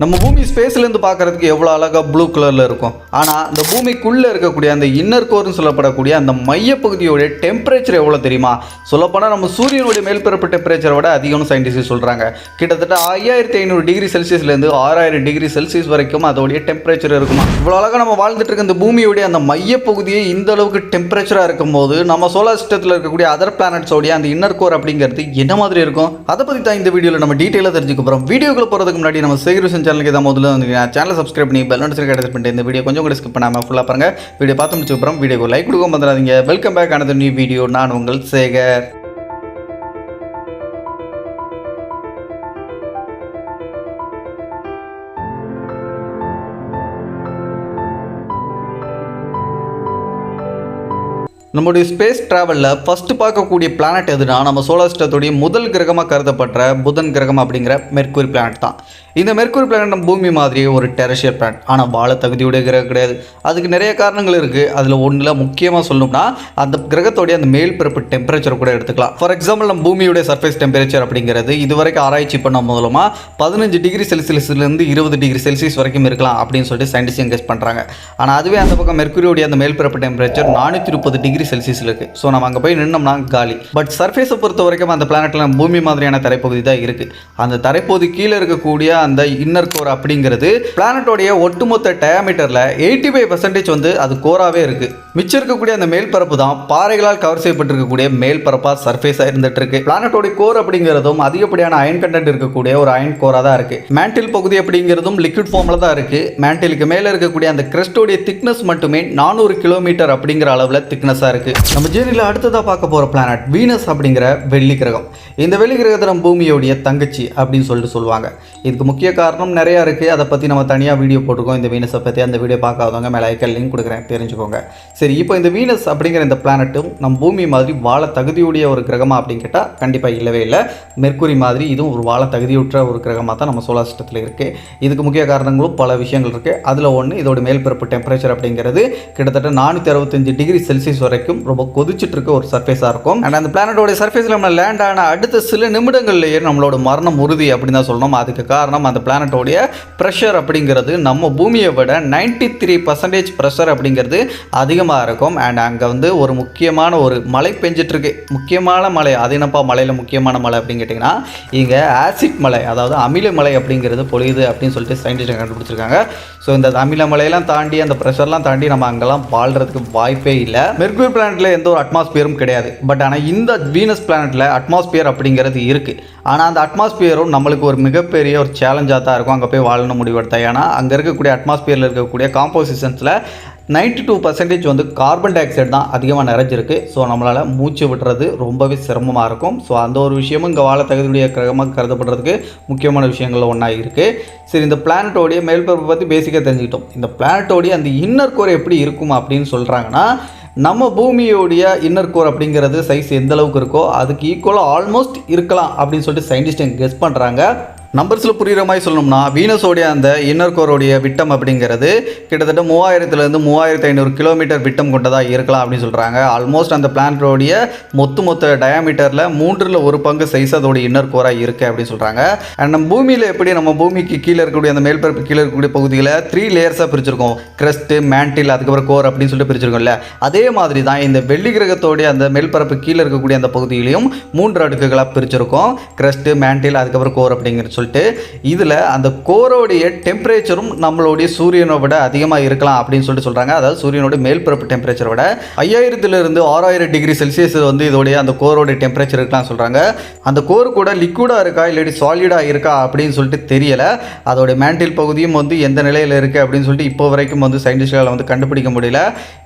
நம்ம பூமி ஸ்பேஸ்லேருந்து பார்க்குறதுக்கு எவ்வளோ அழகாக ப்ளூ கலரில் இருக்கும். ஆனால் இந்த பூமிக்குள்ளே இருக்கக்கூடிய அந்த இன்னர் கோர்னு சொல்லப்படக்கூடிய அந்த மையப்பகுதியோடைய டெம்பரேச்சர் எவ்வளோ தெரியுமா? சொல்லப்போனால் நம்ம சூரியனுடைய மேல்பரப்பு டெம்பரேச்சரை விட அதிகம்னு சயின்டிஸ்ட் சொல்கிறாங்க கிட்டத்தட்ட ஐயாயிரத்தி ஐநூறு டிகிரி செல்சியஸ்லேருந்து ஆறாயிரம் டிகிரி செல்சியஸ் வரைக்கும் அதோடைய டெம்பரேச்சர் இருக்குமா? இவ்வளோ அழகாக நம்ம வாழ்ந்துட்டு இருக்க இந்த பூமியோடைய அந்த மையப்பகுதியே இந்த அளவுக்கு டெம்பரேச்சராக இருக்கும்போது நம்ம சோலார் சிஸ்டத்தில் இருக்கக்கூடிய அதர் பிளானட்ஸோடைய அந்த இன்னர் கோர் அப்படிங்கிறது என்ன மாதிரி இருக்கும்? அதை பற்றி தான் இந்த வீடியோவில் நம்ம டீட்டெயிலாக தெரிஞ்சுக்க போகிறோம் வீடியோக்குள்ள போகிறதுக்கு முன்னாடி நம்ம சேகர் சேனலுக்கு தான் முதல்ல வந்து சேனலை சப்ஸ்கிரைப் பண்ணி பெல் நோட்டிஃபிகேஷன் எடுத்து பண்ணிட்டு இந்த வீடியோ கொஞ்சம் கூட ஸ்கிப் பண்ணாமல் ஃபுல்லாக பாருங்க. வீடியோ பார்த்து முடிச்ச அப்புறம் வீடியோக்கு லைக் கொடுக்க வந்துடாதீங்க வெல்கம் பேக் ஆனது நியூ வீடியோ நான் உங்கள் சேகர். நம்முடைய ஸ்பேஸ் ட்ராவலில் ஃபஸ்ட்டு பார்க்கக்கூடிய பிளானட் எதுனா நம்ம சோலார் சிஸ்டத்துடைய முதல் கிரகமாக கருதப்பட்ட புதன் கிரகம் அப்படிங்கிற மெர்க்குரி பிளானட் தான். இந்த மெர்க்குரி பிளானட் நம்ம பூமி மாதிரியே ஒரு டெரஷியல் பிளானட் ஆனால் வாழ தகுதியுடைய கிரகம் கிடையாது. அதுக்கு நிறைய காரணங்கள் இருக்குது அதில் ஒன்றில் முக்கியமாக சொல்லணும்னா அந்த கிரகத்தோடைய அந்த மேல் பிறப்பு டெம்பரேச்சர் கூட எடுத்துக்கலாம். ஃபார் எக்ஸாம்பிள் நம்ம பூமியுடைய சர்ஃபேஸ் டெம்பரேச்சர் அப்படிங்கிறது இதுவரைக்கும் ஆராய்ச்சி பண்ண மூலமாக பதினஞ்சு டிகிரி செல்சியஸ்லேருந்து இருபது டிகிரி செல்சியஸ் வரைக்கும் இருக்கலாம் அப்படின்னு சொல்லிட்டு சயின்டிஸ்ட் கெஸ் பண்ணுறாங்க ஆனால் அதுவே அந்த பக்கம் மெர்க்குரியோடைய அந்த மேல் பிறப்பு டெம்பரேச்சர் நானூற்றி முப்பது டிகிரி செல்சியஸில் இருக்குது ஸோ நம்ம அங்கே போய் நின்னோம்னா காலி. பட் சர்ஃபேஸை பொறுத்த வரைக்கும் அந்த பிளானட்டில் பூமி மாதிரியான தரைப்பகுதி தான் இருக்குது அந்த தரைப்பகுதி கீழே இருக்கக்கூடிய அந்த இன்னர் கோர் அப்படிங்கிறது பிளானட்டோடைய ஒட்டுமொத்த டயாமீட்டரில் எயிட்டி ஃபைவ் பர்சன்டேஜ் வந்து அது கோராகவே இருக்குது மிச்சம் இருக்கக்கூடிய அந்த மேல்பரப்பு தான் பாறைகளால் கவர் செய்யப்பட்டிருக்கக்கூடிய மேல்பரப்பாக சர்ஃபேஸாக இருந்துட்டு இருக்கு. பிளானட்டோடைய கோர் அப்படிங்கிறதும் அதிகப்படியான அயன் கண்டென்ட் இருக்கக்கூடிய ஒரு அயன் கோராக தான் இருக்குது மேண்டில் பகுதி அப்படிங்கிறதும் லிக்விட் ஃபார்மில் தான் இருக்குது மேண்டிலுக்கு மேலே இருக்கக்கூடிய அந்த கிறிஸ்டோடைய திக்னஸ் மட்டுமே நானூறு கிலோமீட்டர் அப்படிங்கிற அளவில் திக்னஸாக இருக்குது நம்ம ஜேர்னியில் அடுத்ததாக பார்க்க போகிற பிளானட் வீனஸ் அப்படிங்கிற வெள்ளி கிரகம். இந்த வெள்ளி கிரகத்தை நம்ம பூமியோடைய தங்கச்சி அப்படின்னு சொல்லிட்டு சொல்லுவாங்க. இதுக்கு முக்கிய காரணம் நிறையா இருக்குது அதை பற்றி நம்ம தனியாக வீடியோ போட்டிருக்கோம். இந்த வீனஸை பற்றி அந்த வீடியோ பார்க்காதவங்க மேலே ஐக்கல் லிங்க் கொடுக்குறேன். தெரிஞ்சுக்கோங்க. சரி இப்போ இந்த வீனஸ் அப்படிங்கிற இந்த பிளானட்டும் நம்ம பூமி மாதிரி வாழ தகுதியுடைய ஒரு கிரகமாக அப்படின்னு கேட்டால் கண்டிப்பாக இல்லவே இல்லை. மெர்க்குரி மாதிரி இதுவும் ஒரு வாழ தகுதியுற்ற ஒரு கிரகமாக தான் நம்ம சோலார் சிஸ்டத்தில் இருக்குது இதுக்கு முக்கிய காரணங்களும் பல விஷயங்கள் இருக்குது அதில் ஒன்று இதோட மேல்பிறப்பு டெம்பரேச்சர் அப்படிங்கிறது கிட்டத்தட்ட நானூற்றி அறுபத்தஞ்சு டிகிரி செல்சியஸ் வரைக்கும் ரொம்ப கொதிச்சுட்டு இருக்க ஒரு சர்ஃபேஸாக இருக்கும். அண்ட் அந்த பிளானட்டோட சர்ஃபேஸில் நம்ம லேண்ட் ஆன அடுத்த சில நிமிடங்கள்லேயே நம்மளோட மரணம் உறுதி அப்படின்னு தான் சொல்லணும். அதுக்கு காரணம் அந்த பிளானட்டோடைய ப்ரெஷர் அப்படிங்கிறது நம்ம பூமியை விட நைன்டி த்ரீ பர்சன்டேஜ் ப்ரெஷர் அப்படிங்கிறது அதிகமாக இருக்கும். அண்ட் அங்கே வந்து ஒரு முக்கியமான ஒரு மழை பெஞ்சிட்ருக்கு. முக்கியமான மழை அது என்னப்பா மலையில் முக்கியமான மழை அப்படின்னு கேட்டிங்கன்னா இங்கே ஆசிட் மலை அதாவது அமில மலை அப்படிங்கிறது பொழியுது அப்படின்னு சொல்லிட்டு சயின்டிஸ்ட் கண்டுபிடிச்சிருக்காங்க. ஸோ இந்த அமில மலையெல்லாம் தாண்டி அந்த ப்ரெஷர்லாம் தாண்டி நம்ம அங்கெல்லாம் வாழ்கிறதுக்கு வாய்ப்பே இல்லை. மெர்குரி பிளானட்டில் எந்த ஒரு அட்மாஸ்பியரும் கிடையாது. பட் ஆனால் இந்த வீனஸ் பிளானட்டில் அட்மாஸ்பியர் அப்படிங்கிறது இருக்குது ஆனால் அந்த அட்மாஸ்பியரும் நம்மளுக்கு ஒரு மிகப்பெரிய ஒரு சேலஞ்சாக தான் இருக்கும். அங்கே போய் வாழணும் முடிவெடுத்தா. ஏன்னா அங்கே இருக்கக்கூடிய அட்மாஸ்பியரில் இருக்கக்கூடிய காம்போசிஷன்ஸில் நைன்டி டூ பர்சன்டேஜ் வந்து கார்பன் டை ஆக்சைடு தான் அதிகமாக நிறைஞ்சிருக்கு. ஸோ நம்மளால் மூச்சு விடுறது ரொம்பவே சிரமமாக இருக்கும். ஸோ அந்த ஒரு விஷயமும் இங்கே வாழ தகுதியுடைய கிரகமாக கருதப்படுறதுக்கு முக்கியமான விஷயங்கள் ஒன்றா இருக்குது சரி இந்த பிளானட்டோடைய மேல்பரப்பை பற்றி பேசிக்காக தெரிஞ்சுக்கிட்டோம். இந்த பிளானட்டோடைய அந்த இன்னர் கோர் எப்படி இருக்கும் அப்படின்னு சொல்கிறாங்கன்னா நம்ம பூமியோடைய இன்னர் கோர் அப்படிங்கிறது சைஸ் எந்த அளவுக்கு இருக்கோ அதுக்கு ஈக்குவலாக ஆல்மோஸ்ட் இருக்கலாம் அப்படின்னு சொல்லிட்டு சயின்டிஸ்ட் கெஸ் பண்ணுறாங்க நம்பர்ஸில் புரிகிற மாதிரி சொல்லணும்னா வீனஸோடைய அந்த இன்னர் கோரோடைய விட்டம் அப்படிங்கிறது கிட்டத்தட்ட மூவாயிரத்துலேருந்து மூவாயிரத்து ஐநூறு கிலோமீட்டர் விட்டம் கொண்டதாக இருக்கலாம் அப்படின்னு சொல்கிறாங்க ஆல்மோஸ்ட் அந்த பிளானட்டோடைய மொத்த மொத்த டயாமீட்டரில் மூன்றில் ஒரு பங்கு சைஸ் அதோடைய இன்னர் கோராக இருக்குது அப்படின்னு சொல்கிறாங்க அண்ட் நம்ம பூமியில் எப்படி நம்ம பூமிக்கு கீழே இருக்கக்கூடிய அந்த மேல்பரப்பு கீழே இருக்கக்கூடிய பகுதியில் த்ரீ லேயர்ஸாக பிரிச்சிருக்கோம். கிரஸ்ட்டு மேண்டில் அதுக்கப்புறம் கோர் அப்படின்னு சொல்லிட்டு பிரிச்சிருக்கோம்ல. அதே மாதிரி தான் இந்த வெள்ளி கிரகத்தோடைய அந்த மேல்பரப்பு கீழே இருக்கக்கூடிய அந்த பகுதியிலையும் மூன்று அடுக்குகளாக பிரிச்சிருக்கோம். கிரஸ்ட்டு மேண்டில் அதுக்கப்புறம் கோர் அப்படிங்கிற சொல்லிட்டு இதில் அந்த கோரோடைய டெம்பரேச்சரும் நம்மளுடைய சூரியனை விட அதிகமாக இருக்கலாம் அப்படின்னு சொல்லிட்டு சொல்கிறாங்க அதாவது சூரியனோட மேல்பரப்பு டெம்பரேச்சரை விட ஐயாயிரத்துலேருந்து ஆறாயிரம் டிகிரி செல்சியஸ் வந்து இதோடைய அந்த கோரோடைய டெம்பரேச்சர் இருக்கலாம் சொல்கிறாங்க அந்த கோர் கூட லிக்விடாக இருக்கா இல்லாட்டி சாலிடாக இருக்கா அப்படின்னு சொல்லிட்டு தெரியலை. அதோட மேண்டில் பகுதியும் வந்து எந்த நிலையில் இருக்குது அப்படின்னு சொல்லிட்டு இப்போ வரைக்கும் வந்து சயின்டிஸ்டால் வந்து கண்டுபிடிக்க முடியல.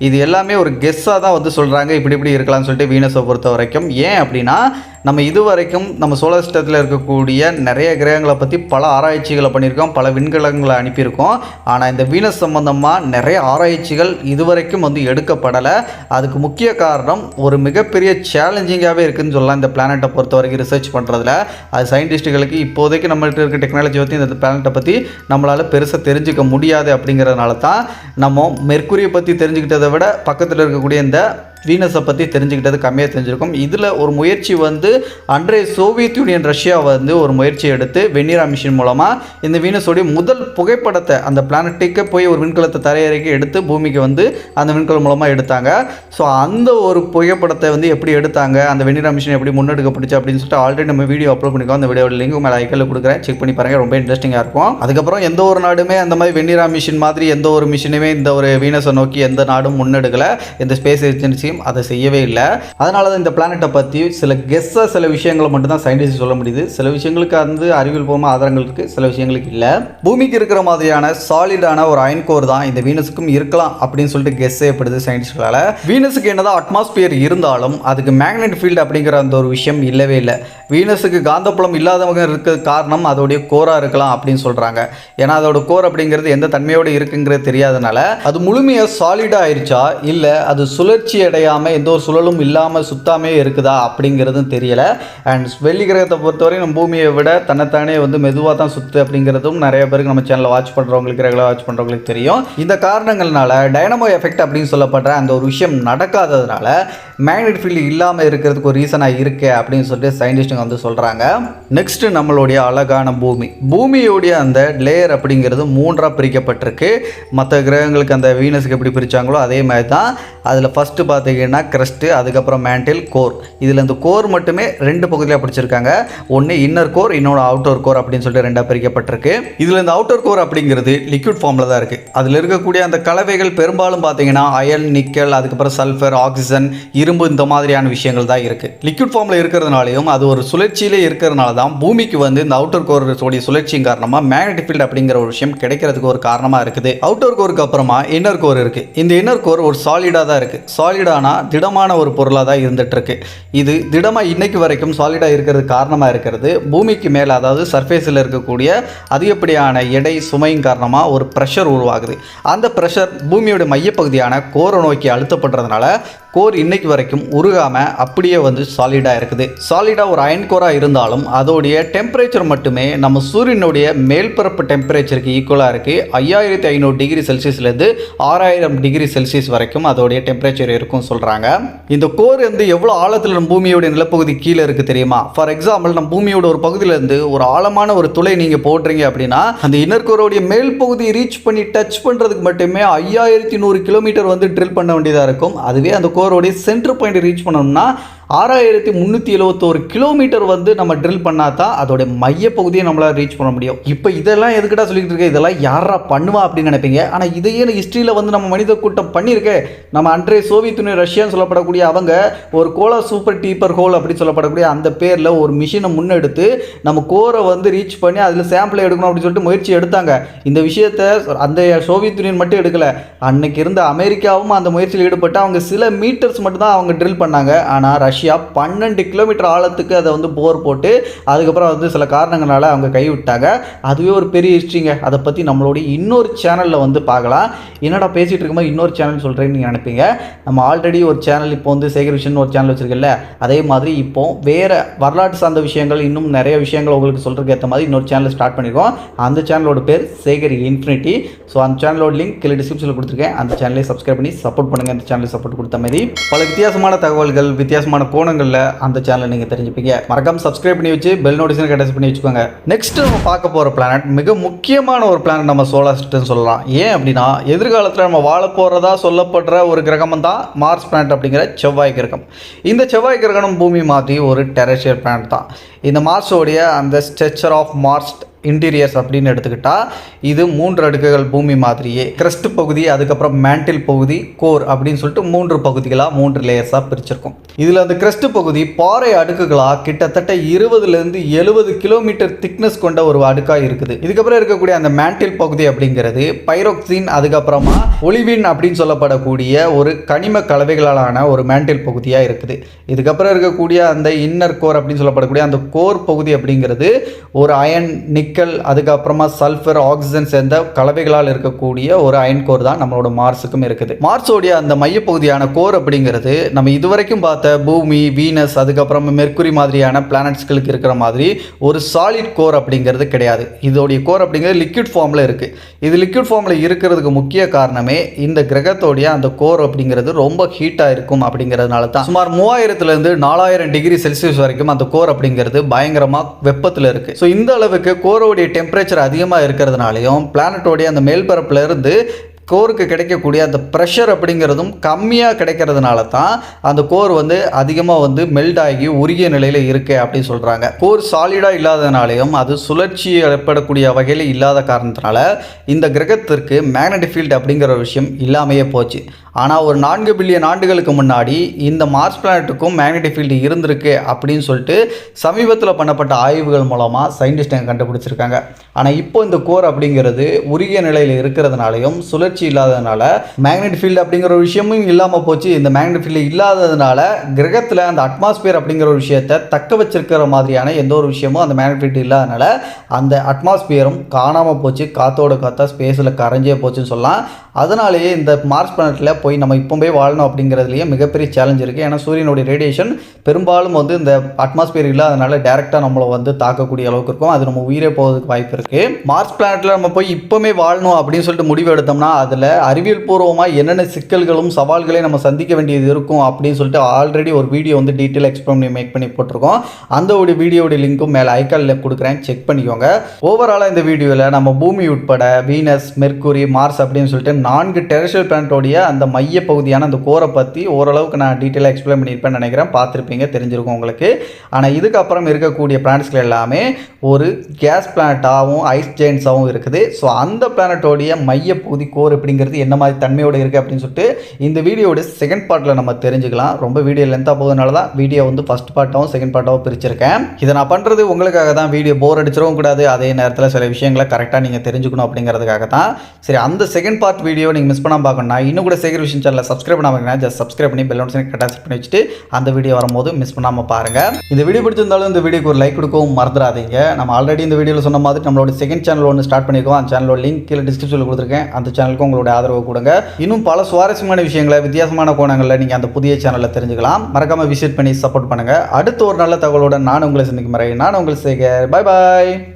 இது எல்லாமே ஒரு கெஸ்ஸாக தான் வந்து சொல்கிறாங்க இப்படி இப்படி இருக்கலாம்னு சொல்லிட்டு வீனஸை பொறுத்த வரைக்கும். ஏன் அப்படின்னா நம்ம இதுவரைக்கும் நம்ம சோழர் சிஸ்டத்தில் இருக்கக்கூடிய நிறைய கிரகங்களை பற்றி பல ஆராய்ச்சிகளை பண்ணியிருக்கோம் பல விண்கலங்களை அனுப்பியிருக்கோம். ஆனால் இந்த வீனஸ் சம்மந்தமாக நிறைய ஆராய்ச்சிகள் இதுவரைக்கும் வந்து எடுக்கப்படலை. அதுக்கு முக்கிய காரணம் ஒரு மிகப்பெரிய சேலஞ்சிங்காகவே இருக்குதுன்னு சொல்லலாம் இந்த பிளானட்டை பொறுத்த வரைக்கும் ரிசர்ச் பண்ணுறதுல அது சயின்டிஸ்ட்டுகளுக்கு இப்போதைக்கு நம்மள்கிட்ட இருக்க டெக்னாலஜி பற்றி இந்த பிளானட்டை பற்றி நம்மளால் பெருசாக தெரிஞ்சுக்க முடியாது அப்படிங்கிறதுனால தான் நம்ம மெர்க்குரியை பற்றி தெரிஞ்சுக்கிட்டதை விட பக்கத்தில் இருக்கக்கூடிய இந்த வீனஸை பற்றி தெரிஞ்சுக்கிட்டது கம்மியாக தெரிஞ்சிருக்கும். இதில் ஒரு முயற்சி வந்து அன்றைய சோவியத் யூனியன் ரஷ்யா வந்து ஒரு முயற்சி எடுத்து வெண்ணிரா மிஷின் மூலமாக இந்த வீனஸோடைய முதல் புகைப்படத்தை அந்த பிளானட்டிக்கு போய் ஒரு விண்கலத்தை தரையிறக்கி எடுத்து பூமிக்கு வந்து அந்த விண்கலம் மூலமாக எடுத்தாங்க. ஸோ அந்த ஒரு புகைப்படத்தை வந்து எப்படி எடுத்தாங்க? அந்த வெண்ணிரா மிஷின் எப்படி முன்னெடுக்கப்பட்டுச்சு அப்படின்னு சொல்லிட்டு ஆல்ரெடி நம்ம வீடியோ அப்லோட் பண்ணிக்கோ அந்த வீடியோட லிங்க் மேலே ஐக்கல்ல கொடுக்குறேன். செக் பண்ணி பாருங்க. ரொம்ப இன்ட்ரெஸ்டிங்காக இருக்கும். அதுக்கப்புறம் எந்த ஒரு நாடுமே அந்த மாதிரி வெண்ணிரா மிஷின் மாதிரி எந்த ஒரு மிஷினுமே இந்த ஒரு வீனஸை நோக்கி எந்த நாடும் முன்னெடுக்கலை. இந்த ஸ்பேஸ் ஏஜென்சி ஏஜென்சியும் அதை செய்யவே இல்லை. அதனால தான் இந்த பிளானெட்டை பற்றி சில கெஸ்ஸாக சில விஷயங்களை மட்டும் தான் சயின்டிஸ்ட் சொல்ல முடியுது. சில விஷயங்களுக்கு வந்து அறிவியல் பூர்வமாக ஆதாரங்கள் இருக்குது சில விஷயங்களுக்கு இல்லை. பூமிக்கு இருக்கிற மாதிரியான சாலிடான ஒரு அயன் கோர் தான் இந்த வீனஸுக்கும் இருக்கலாம் அப்படின்னு சொல்லிட்டு கெஸ் செய்யப்படுது சயின்டிஸ்ட்களால் வீனஸுக்கு என்னதான் அட்மாஸ்பியர் இருந்தாலும் அதுக்கு மேக்னெட் ஃபீல்டு அப்படிங்கிற அந்த ஒரு விஷயம் இல்லவே இல்லை. வீனஸுக்கு காந்தப்புலம் இல்லாதவங்க இருக்க காரணம் அதோடைய கோராக இருக்கலாம் அப்படின்னு சொல்கிறாங்க ஏன்னா அதோட கோர் அப்படிங்கிறது எந்த தன்மையோடு இருக்குங்கிறது தெரியாதனால அது முழுமையாக சாலிடாக ஆயிடுச்சா இல்லை அது சுழற்சி அடையாமல் எந்த ஒரு சுழலும் இல்லாமல் சுத்தாமே இருக்குதா அப்படிங்கிறதும் தெரியலை. அண்ட் வெள்ளி கிரகத்தை பொறுத்தவரை நம்ம பூமியை விட தன்னைத்தானே வந்து மெதுவாக தான் சுத்து அப்படிங்கிறதும் நிறைய பேருக்கு நம்ம சேனலில் வாட்ச் பண்ணுறவங்களுக்கு ரெகுலர் வாட்ச் பண்ணுறவங்களுக்கு தெரியும். இந்த காரணங்கள்னால டைனமோ எஃபெக்ட் அப்படின்னு சொல்லப்படுற அந்த ஒரு விஷயம் நடக்காததுனால மேக்னெட் ஃபீல்டு இல்லாமல் இருக்கிறதுக்கு ஒரு ரீசனாக இருக்கு அப்படின்னு சொல்லிட்டு சயின்டிஸ்ட்டுங்க வந்து சொல்கிறாங்க நெக்ஸ்ட் நம்மளுடைய அழகான பூமி. பூமியோடைய அந்த லேயர் அப்படிங்கிறது மூன்றாக பிரிக்கப்பட்டிருக்கு. மற்ற கிரகங்களுக்கு அந்த வீனஸுக்கு எப்படி பிரித்தாங்களோ அதே மாதிரி தான் அதில் ஃபஸ்ட்டு பார்த்து பார்த்தீங்கன்னா கிரஸ்ட்டு அதுக்கப்புறம் மேண்டில் கோர் இதில் இந்த கோர் மட்டுமே ரெண்டு பகுதியாக பிடிச்சிருக்காங்க. ஒன்று இன்னர் கோர் இன்னொன்று அவுட்டோர் கோர் அப்படின்னு சொல்லிட்டு ரெண்டாக பிரிக்கப்பட்டிருக்கு. இதில் இந்த அவுட்டோர் கோர் அப்படிங்கிறது லிக்விட் ஃபார்மில் தான் இருக்குது அதில் இருக்கக்கூடிய அந்த கலவைகள் பெரும்பாலும் பார்த்தீங்கன்னா அயல் நிக்கல் அதுக்கப்புறம் சல்ஃபர் ஆக்சிஜன் இரும்பு இந்த மாதிரியான விஷயங்கள் தான் இருக்குது லிக்விட் ஃபார்மில் இருக்கிறதுனாலையும் அது ஒரு சுழற்சியிலே இருக்கிறதுனால தான் பூமிக்கு வந்து இந்த அவுட்டர் கோர் உடைய சுழற்சியின் காரணமாக மேக்னெட்டிக் ஃபீல்டு அப்படிங்கிற ஒரு விஷயம் கிடைக்கிறதுக்கு ஒரு காரணமாக இருக்குது. அவுட்டர் கோருக்கு அப்புறமா இன்னர் கோர் இருக்குது இந்த இன்னர் கோர் ஒரு சாலிடாக தான் இருக்குது ஆனால் திடமான ஒரு பொருளாக தான் இருந்துகிட்ருக்கு இருக்கு இது திடமாக இன்னைக்கு வரைக்கும் சாலிடாக இருக்கிறது காரணமாக இருக்கிறது. பூமிக்கு மேலே அதாவது சர்ஃபேஸில் இருக்கக்கூடிய அதிகப்படியான எடை சுமையின் காரணமாக ஒரு ப்ரெஷர் உருவாகுது. அந்த ப்ரெஷர் பூமியோட மையப்பகுதியான கோரை நோக்கி அழுத்தப்படுறதுனால கோர் இன்னைக்கு வரைக்கும் உருகாமல் அப்படியே வந்து சாலிடாக இருக்குது. சாலிடாக ஒரு அயன் கோராக இருந்தாலும் அதோடைய டெம்பரேச்சர் மட்டுமே நம்ம சூரியனுடைய மேல்பரப்பு டெம்பரேச்சருக்கு ஈக்குவலாக இருக்குது ஐயாயிரத்தி ஐநூறு டிகிரி செல்சியஸ்லேருந்து ஆறாயிரம் டிகிரி செல்சியஸ் வரைக்கும் அதோடைய டெம்பரேச்சர் இருக்கும் சொல்கிறாங்க இந்த கோர் வந்து எவ்வளோ ஆழத்தில் நம்ம பூமியோடைய நிலப்பகுதி கீழே இருக்குது தெரியுமா? ஃபார் எக்ஸாம்பிள் நம்ம பூமியோட ஒரு பகுதியிலேருந்து ஒரு ஆழமான ஒரு துளை நீங்கள் போடுறீங்க அப்படின்னா அந்த இன்னர்கோருடைய மேல் பகுதி ரீச் பண்ணி டச் பண்ணுறதுக்கு மட்டுமே ஐயாயிரத்தி நூறு கிலோமீட்டர் வந்து ட்ரில் பண்ண வேண்டியதாக இருக்கும். அதுவே அந்த கோரோடைய சென்டர் பாயிண்ட் ரீச் பண்ணணும்னா ஆறாயிரத்தி முந்நூற்றி எழுபத்தோரு கிலோமீட்டர் வந்து நம்ம ட்ரில் பண்ணால் தான் அதோடைய மையப்பகுதியை நம்மளால் ரீச் பண்ண முடியும். இப்போ இதெல்லாம் எதுக்கிட்ட சொல்லிக்கிட்டு இருக்க? இதெல்லாம் யாரா பண்ணுவா அப்படின்னு நினைப்பீங்க. ஆனால் இதையே ஹிஸ்ட்ரியில் வந்து நம்ம மனித கூட்டம் பண்ணியிருக்கே. நம்ம அன்றைய சோவியத் யூனியன் ரஷ்யான்னு சொல்லப்படக்கூடிய அவங்க ஒரு கோலா சூப்பர் டீப்பர் ஹோல் அப்படின்னு சொல்லப்படக்கூடிய அந்த பேரில் ஒரு மிஷினை முன்னெடுத்து நம்ம கோரை வந்து ரீச் பண்ணி அதில் சாம்பிளை எடுக்கணும் அப்படின்னு சொல்லிட்டு முயற்சி எடுத்தாங்க. இந்த விஷயத்தை அந்த சோவியத் யூனியன் மட்டும் எடுக்கலை. அன்னைக்கு இருந்த அமெரிக்காவும் அந்த முயற்சியில் ஈடுபட்டு அவங்க சில மீட்டர்ஸ் மட்டும் தான் அவங்க ட்ரில் பண்ணாங்க. ஆனால் ரஷ்யா பன்னெண்டு கிலோமீட்டர் ஆழத்துக்கு அதை வந்து போர் போட்டு அதுக்கப்புறம் வந்து சில காரணங்களால் அவங்க கைவிட்டாங்க. அதுவே ஒரு பெரிய ஹிஸ்ட்ரிங்க அதை பற்றி நம்மளுடைய இன்னொரு சேனலில் வந்து பார்க்கலாம். என்னடா பேசிகிட்டு இருக்கும்போது இன்னொரு சேனல் சொல்கிறேன்னு நீங்கள் நினைப்பீங்க. நம்ம ஆல்ரெடி ஒரு சேனல் இப்போ வந்து சேகர் விஷன் ஒரு சேனல் வச்சுருக்கல அதே மாதிரி இப்போ வேறு வரலாற்று சார்ந்த விஷயங்கள் இன்னும் நிறைய விஷயங்கள் உங்களுக்கு சொல்கிறதுக்கு ஏற்ற மாதிரி இன்னொரு சேனல் ஸ்டார்ட் பண்ணியிருக்கோம் அந்த சேனலோட பேர் சேகர் இன்ஃபினிட்டி. ஸோ அந்த சேனலோட லிங்க் கீழே டிஸ்கிரிப்ஷனில் கொடுத்துருக்கேன். அந்த சேனலே சப்ஸ்கிரைப் பண்ணி சப்போர்ட் பண்ணுங்கள் அந்த சேனலை சப்போர்ட் கொடுத்த மாதிரி பல வித்தியாசமான தகவல்கள் வித்தியாசமான கோணங்களில் அந்த சேனலை நீங்கள் தெரிஞ்சுப்பீங்க. மறக்காம சப்ஸ்கிரைப் பண்ணி வச்சு பெல் நோட்டிஃபிகேஷன் கட்டஸ் பண்ணி வச்சுக்கோங்க. நெக்ஸ்ட் நம்ம பார்க்க போகிற பிளானட் மிக முக்கியமான ஒரு பிளானட் நம்ம சோலார் சிஸ்டம் சொல்லலாம். ஏன் அப்படின்னா எதிர்காலத்தில் நம்ம வாழ போகிறதா சொல்லப்படுற ஒரு கிரகம் தான் மார்ஸ் பிளானட் அப்படிங்கிற செவ்வாய் கிரகம். இந்த செவ்வாய் கிரகணம் பூமி மாதிரி ஒரு டெரஷியல் பிளானட் தான். இந்த மார்ஸோடைய அந்த ஸ்ட்ரெச்சர் ஆஃப் மார்ஸ் இன்டீரியர்ஸ் அப்படின்னு எடுத்துக்கிட்டால் இது மூன்று அடுக்குகள் பூமி மாதிரியே. கிரஸ்ட் பகுதி அதுக்கப்புறம் மேண்டில் பகுதி கோர் அப்படின்னு சொல்லிட்டு மூன்று பகுதிகளாக மூன்று லேயர்ஸாக பிரிச்சிருக்கும். இதில் அந்த கிரஸ்ட் பகுதி பாறை அடுக்குகளாக கிட்டத்தட்ட இருபதுலேருந்து எழுபது கிலோமீட்டர் திக்னஸ் கொண்ட ஒரு அடுக்காக இருக்குது. இதுக்கப்புறம் இருக்கக்கூடிய அந்த மேண்டில் பகுதி அப்படிங்கிறது பைரோக்சின் அதுக்கப்புறமா ஒளிவின் அப்படின்னு சொல்லப்படக்கூடிய ஒரு கனிம கலவைகளாலான ஒரு மேண்டில் பகுதியாக இருக்குது. இதுக்கப்புறம் இருக்கக்கூடிய அந்த இன்னர் கோர் அப்படின்னு சொல்லப்படக்கூடிய அந்த கோர் பகுதி அப்படிங்கிறது ஒரு அயன் நிக் நிக்கல் அதுக்கப்புறமா சல்ஃபர் ஆக்சிஜன் சேர்ந்த கலவைகளால் இருக்கக்கூடிய ஒரு அயன் கோர் தான் நம்மளோட மார்ஸுக்கும் இருக்குது. மார்ஸோடைய அந்த மையப்பகுதியான கோர் அப்படிங்கிறது நம்ம இதுவரைக்கும் பார்த்த பூமி வீனஸ் அதுக்கப்புறம் மெர்க்குரி மாதிரியான பிளானட்ஸ்களுக்கு இருக்கிற மாதிரி ஒரு சாலிட் கோர் அப்படிங்கிறது கிடையாது. இதோடைய கோர் அப்படிங்கிறது லிக்விட் ஃபார்மில் இருக்குது இது லிக்விட் ஃபார்மில் இருக்கிறதுக்கு முக்கிய காரணமே இந்த கிரகத்தோடைய அந்த கோர் அப்படிங்கிறது ரொம்ப ஹீட்டாக இருக்கும் அப்படிங்கிறதுனால தான். சுமார் மூவாயிரத்துலேருந்து நாலாயிரம் டிகிரி செல்சியஸ் வரைக்கும் அந்த கோர் அப்படிங்கிறது பயங்கரமாக வெப்பத்தில் இருக்குது ஸோ இந்த அளவுக்கு கோர் சூரியனுடைய டெம்பரேச்சர் அதிகமாக இருக்கிறதுனாலையும் பிளானட்டோடைய அந்த மேல்பரப்புலேருந்து கோருக்கு கிடைக்கக்கூடிய அந்த ப்ரெஷர் அப்படிங்கிறதும் கம்மியாக கிடைக்கிறதுனால தான் அந்த கோர் வந்து அதிகமாக வந்து மெல்ட் ஆகி உருகிய நிலையில் இருக்கு அப்படின்னு சொல்கிறாங்க கோர் சாலிடாக இல்லாதனாலையும் அது சுழற்சி ஏற்படக்கூடிய வகையில் இல்லாத காரணத்தினால இந்த கிரகத்திற்கு மேக்னெட்டிக் ஃபீல்டு அப்படிங்கிற விஷயம் இல்லாமையே போச்சு. ஆனால் ஒரு நான்கு பில்லியன் ஆண்டுகளுக்கு முன்னாடி இந்த மார்ஸ் பிளானட்டுக்கும் மேக்னெட்டிக் ஃபீல்டு இருந்திருக்கு அப்படின்னு சொல்லிட்டு சமீபத்தில் பண்ணப்பட்ட ஆய்வுகள் மூலமாக சயின்டிஸ்ட்டுங்க கண்டுபிடிச்சிருக்காங்க. ஆனால் இப்போ இந்த கோர் அப்படிங்கிறது உருகிய நிலையில் இருக்கிறதுனாலையும் சுழற்சி இல்லாததுனால மேக்னெட் ஃபீல்டு அப்படிங்கிற ஒரு விஷயமும் இல்லாமல் போச்சு. இந்த மேக்னெட் ஃபீல்டு இல்லாததுனால கிரகத்தில் அந்த அட்மாஸ்பியர் அப்படிங்கிற ஒரு விஷயத்தை தக்க வச்சிருக்கிற மாதிரியான எந்த ஒரு விஷயமும் அந்த மேக்னெட் ஃபீல்டு இல்லாதனால அந்த அட்மாஸ்பியரும் காணாமல் போச்சு. காத்தோட காத்தா ஸ்பேஸில் கரைஞ்சே போச்சுன்னு சொல்லலாம். அதனாலேயே இந்த மார்ஸ் பிளானட்டில் போய் நம்ம இப்போ போய் வாழணும் அப்படிங்கிறதுலையே மிகப்பெரிய சேலஞ்ச் இருக்குது ஏன்னா சூரியனுடைய ரேடியேஷன் பெரும்பாலும் வந்து இந்த அட்மாஸ்பியர் இல்லாதனால டேரெக்டாக நம்மளை வந்து தாக்கக்கூடிய அளவுக்கு இருக்கும். அது நம்ம உயிரே போகிறதுக்கு வாய்ப்பு இருக்குது மார்ஸ் பிளானட்டில் நம்ம போய் இப்போவே வாழணும் அப்படின்னு சொல்லிட்டு முடிவு எடுத்தோம்னா அதில் அறிவியல் பூர்வமாக என்னென்ன சிக்கல்களும் சவால்களையும் நம்ம சந்திக்க வேண்டியது இருக்கும் அப்படின்னு சொல்லிட்டு ஆல்ரெடி ஒரு வீடியோ வந்து டீட்டெயில் எக்ஸ்பிளைன் பண்ணி மேக் பண்ணி போட்டிருக்கோம். அந்த ஒரு வீடியோடைய லிங்க்கும் மேலே ஐக்காலில் கொடுக்குறேன். செக் பண்ணிக்கோங்க. ஓவராலாக இந்த வீடியோவில் நம்ம பூமி உட்பட வீனஸ் மெர்க்குரி மார்ஸ் அப்படின்னு சொல்லிட்டு நான்கு டெரஷியல் பிளான்டோடைய அந்த மைய பகுதியான அந்த கோரை பற்றி ஓரளவுக்கு நான் டீட்டெயிலாக எக்ஸ்பிளைன் பண்ணியிருப்பேன் நினைக்கிறேன். பார்த்துருப்பீங்க தெரிஞ்சிருக்கும் உங்களுக்கு. ஆனால் இதுக்கப்புறம் இருக்கக்கூடிய பிளானட்ஸ்கள் எல்லாமே ஒரு கேஸ் பிளானட்டாகவும் ஐஸ் ஜெயின்ஸாகவும் இருக்குது. ஸோ அந்த பிளானட்டோடைய மைய பகுதி கோர் அப்படிங்கிறது என்ன மாதிரி தன்மையோடு இருக்குது அப்படின்னு சொல்லிட்டு இந்த வீடியோட செகண்ட் பார்ட்டில் நம்ம தெரிஞ்சுக்கலாம். ரொம்ப வீடியோ லென்த்தாக போகிறதுனால தான் வீடியோ வந்து ஃபஸ்ட் பார்ட்டாகவும் செகண்ட் பார்ட்டாகவும் பிரிச்சிருக்கேன். இதை நான் பண்ணுறது உங்களுக்காக தான். வீடியோ போர் அடிச்சிடவும் கூடாது. அதே நேரத்தில் சில விஷயங்களை கரெக்டாக நீங்கள் தெரிஞ்சுக்கணும் அப்படிங்கிறதுக்காக தான். சரி அந்த செகண்ட் பார்ட் வீடியோ நீங்கள் மிஸ் பண்ணாமல் பார்க்கணும்னா இன்னும் கூட சேகர் விஷயம் சேனலில் சப்ஸ்கிரைப் பண்ணாமல் ஜஸ்ட் சப்ஸ்கிரைப் பண்ணி பெல் நோட்ஸ் கரெக்டாக பண்ணி வச்சுட்டு அந்த வீடியோ வரும்போது மிஸ் பண்ணாமல் பாருங்கள் இந்த வீடியோ பிடிச்சிருந்தாலும் இந்த வீடியோக்கு ஒரு லைக் கொடுக்கவும் மறந்துடாதீங்க. நம்ம ஆல்ரெடி இந்த வீடியோவில் சொன்ன மாதிரி நம்மளோட செகண்ட் சேனல் ஒன்று ஸ்டார்ட் பண்ணியிருக்கோம் அந்த சேனலோட லிங்க் கீழே டிஸ்கிரிப்ஷனில் கொடுத்துருக்கேன். அந்த சேனலுக்கு உங்களோட ஆதரவு கொடுங்க. இன்னும் பல சுவாரஸ்யமான விஷயங்களை வித்தியாசமான கோணங்களில் நீங்கள் அந்த புதிய சேனலில் தெரிஞ்சுக்கலாம். மறக்காமல் விசிட் பண்ணி சப்போர்ட் பண்ணுங்கள் அடுத்த ஒரு நல்ல தகவலோட நான் உங்களை சந்திக்கும் முறை நான் உங்களை சேகர். பாய் பாய்